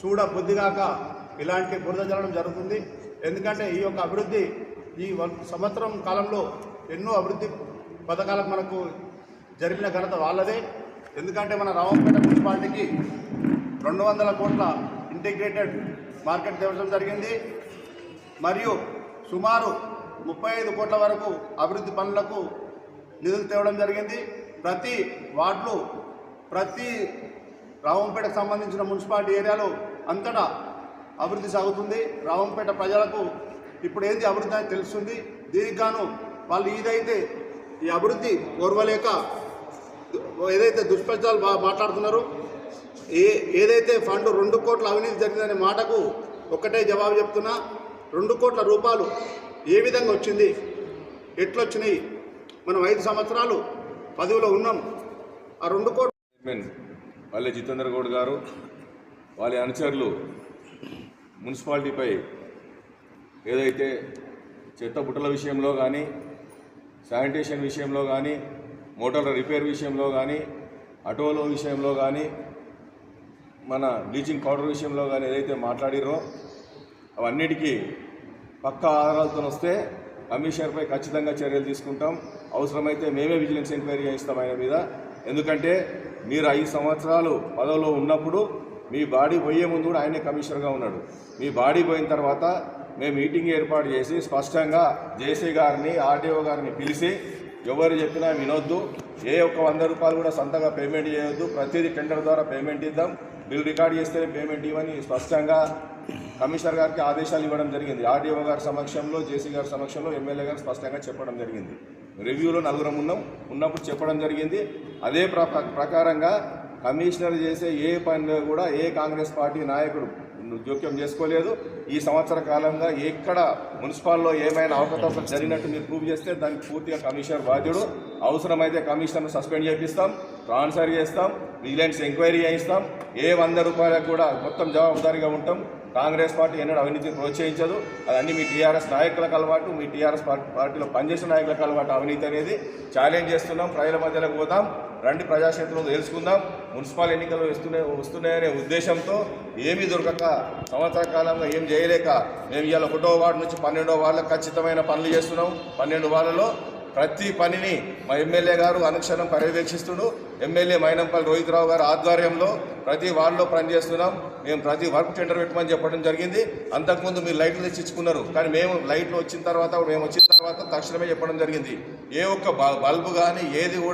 చూడ బుద్ధిగాక ఇలాంటి బురద జరగడం జరుగుతుంది. ఎందుకంటే ఈ యొక్క అభివృద్ధి ఈ సంవత్సరం కాలంలో ఎన్నో అభివృద్ధి పథకాలకు మనకు జరిగిన ఘనత వాళ్ళదే. ఎందుకంటే మన రావంపేట మున్సిపాలిటీకి రెండు వందల కోట్ల ఇంటిగ్రేటెడ్ మార్కెట్ తేవడం జరిగింది. మరియు సుమారు ముప్పై ఐదు కోట్ల వరకు అభివృద్ధి పనులకు నిధులు తేవడం జరిగింది. ప్రతి వార్డులు ప్రతి రావంపేటకు సంబంధించిన మున్సిపాలిటీ ఏరియాలో అంతటా అభివృద్ధి సాగుతుంది. రావంపేట ప్రజలకు ఇప్పుడు ఏంది అభివృద్ధి అని తెలుస్తుంది. దీనికి గాను వాళ్ళు ఇదైతే ఈ అభివృద్ధి ఓర్వలేక ఏదైతే దుష్ప్రచారాలు బా మాట్లాడుతున్నారో ఏ ఏదైతే ఫండ్ రెండు కోట్ల అవినీతి జరిగిందనే మాటకు ఒక్కటే జవాబు చెప్తున్నా. రెండు కోట్ల రూపాయలు ఏ విధంగా వచ్చింది? ఎట్లొచ్చినాయి? మనం ఐదు సంవత్సరాలు పదవిలో ఉన్నాం. ఆ రెండు కోట్ల చైర్మన్ పల్లె గౌడ్ గారు వాళ్ళ అనుచరులు మున్సిపాలిటీపై ఏదైతే చెత్త బుట్టల విషయంలో కానీ శానిటేషన్ విషయంలో కానీ మోటార్ల రిపేర్ విషయంలో కానీ ఆటోల విషయంలో కానీ మన బ్లీచింగ్ పౌడర్ విషయంలో కానీ ఏదైతే మాట్లాడిరో అవన్నిటికీ పక్క ఆధారాలతో వస్తే కమిషనర్పై ఖచ్చితంగా చర్యలు తీసుకుంటాం. అవసరమైతే మేమే విజిలెన్స్ ఎంక్వైరీ చేయిస్తాం ఆయన మీద. ఎందుకంటే మీరు ఐదు సంవత్సరాలు పదవిలో ఉన్నప్పుడు మీ బాడీ పోయే ముందు కూడా ఆయనే కమిషనర్గా ఉన్నాడు. మీ బాడీ పోయిన తర్వాత మేము మీటింగ్ ఏర్పాటు చేసి స్పష్టంగా జేసీ గారిని ఆర్డీఓ గారిని పిలిచి ఎవరు చెప్పినా వినొద్దు. ఏ ఒక్క వంద రూపాయలు కూడా సొంతంగా పేమెంట్ చేయొద్దు. ప్రతిదీ టెండర్ ద్వారా పేమెంట్ ఇద్దాం. బిల్ రికార్డ్ చేస్తే పేమెంట్ ఇవ్వని స్పష్టంగా కమిషనర్ గారికి ఆదేశాలు ఇవ్వడం జరిగింది. ఆర్డీఓ గారి సమక్షంలో జేసీ గారి సమక్షంలో ఎమ్మెల్యే గారు స్పష్టంగా చెప్పడం జరిగింది. రివ్యూలో నలుగురం ఉన్నాం. ఉన్నప్పుడు చెప్పడం జరిగింది. అదే ప్ర ప్రకారంగా కమిషనర్ చేసే ఏ పనిలో కూడా ఏ కాంగ్రెస్ పార్టీ నాయకుడు జోక్యం చేసుకోలేదు. ఈ సంవత్సర కాలంగా ఎక్కడ మున్సిపాల్లో ఏమైనా అవకతవకలు జరిగినట్టు మీరు ప్రూవ్ చేస్తే దానికి పూర్తిగా కమిషనర్ బాధ్యుడు. అవసరమైతే కమిషనర్ను సస్పెండ్ చేపిస్తాం ట్రాన్స్ఫర్ చేస్తాం విజిలెన్స్ ఎంక్వైరీ చేయిస్తాం. ఏ వంద రూపాయలకు కూడా మొత్తం జవాబుదారీగా ఉంటాం. కాంగ్రెస్ పార్టీ ఎన్నడూ అవినీతిని ప్రోత్సహించదు. అదన్నీ మీ టీఆర్ఎస్ నాయకులకు అలవాటు మీ టీఆర్ఎస్ పార్టీ పార్టీలో పనిచేసిన నాయకులకు అలవాటు అవినీతి అనేది. ఛాలెంజ్ చేస్తున్నాం ప్రజల మధ్యలోకి పోతాం. రండి ప్రజాక్షేత్రంలో తెలుసుకుందాం మున్సిపల్ ఎన్నికలు వస్తున్నాయి వస్తున్నాయనే ఉద్దేశంతో ఏమీ దొరకక సంవత్సర కాలంగా ఏం చేయలేక మేము ఇవాళ ఒకటో వార్డు నుంచి పన్నెండో వార్డులకు ఖచ్చితమైన పనులు చేస్తున్నాం. పన్నెండు వార్డులలో ప్రతి పనిని మా ఎమ్మెల్యే గారు అనుక్షణం పర్యవేక్షిస్తుడు. ఎమ్మెల్యే మైనంపల్లి రోహిత్ రావు గారి ఆధ్వర్యంలో ప్రతి వార్డులో పనిచేస్తున్నాం. మేము ప్రతి వర్క్ టెండర్ పెట్టమని చెప్పడం జరిగింది. అంతకుముందు మీరు లైట్లు తెచ్చిచ్చుకున్నారు కానీ మేము లైట్లు వచ్చిన తర్వాత మేము వచ్చిన తర్వాత తక్షణమే చెప్పడం జరిగింది. ఏ ఒక్క బల్బు కానీ ఏది కూడా